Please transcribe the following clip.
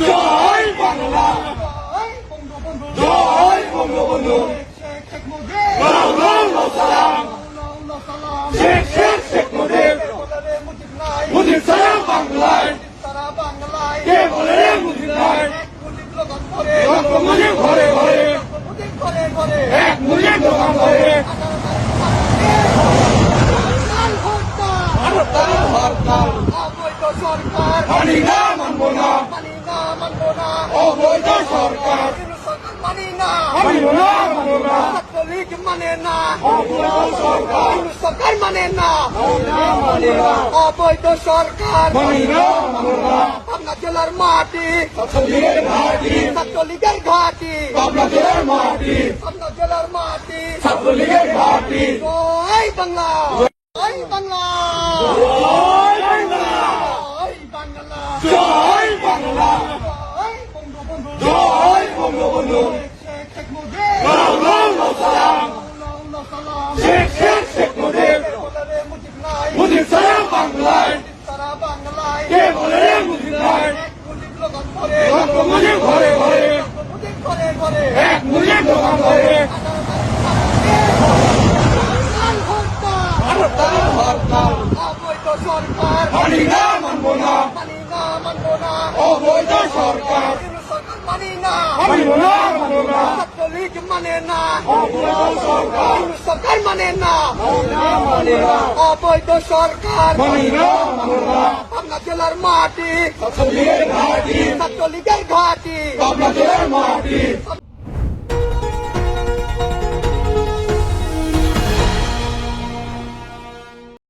জয় বাংলা। জয় বঙ্গবন্ধু। সালাম। শেখ শেখ শেখ মুজিব। মুজিব সালাম বাংলায়। কে বলে রে মুজিব নাই মুজিব ঘরে ঘরে। এক মুজিব দোকান হত্যা হরতাল হরতাল সরকার। অবৈধ সরকার। মানি না ছাত্রলীগ মানে না। সরকার। সরকার মানে না। অবৈধ সরকার। মানি পাবনা জেলার মাটি। ছাত্রলীগের ঘাটি ছাত্রলীগের ঘাটি। পাবনা জেলার মাটি। পাবনা জেলার মাটি। ছাত্রলীগের ঘাটি। জয় বাংলা। জয় বাংলা। জয় বাংলা। জয় বাংলা। জয় জয় বঙ্গবন্ধু শেখ শেখ মুজিব লাউলাউ সালাম আল্লাহ সালাম শেখ শেখ শেখ মুজিব সালাম বাংলায় কে বলে রে মুজিব নাই ডক্টর মুজিব ঘরে ঘরে এক মুজিব দোকান করে হরতাল হরতাল অবৈধ সরকার মানি না মানবো না অবৈধ সরকার। মানি না ছাত্রলীগ মানে না সরকার মানে না অবৈধ সরকার পাবনা জেলার মাটি। ছাত্রলীগের ঘাটি। ছাত্রলীগের ঘাটি। পাবনা জেলার মাটি।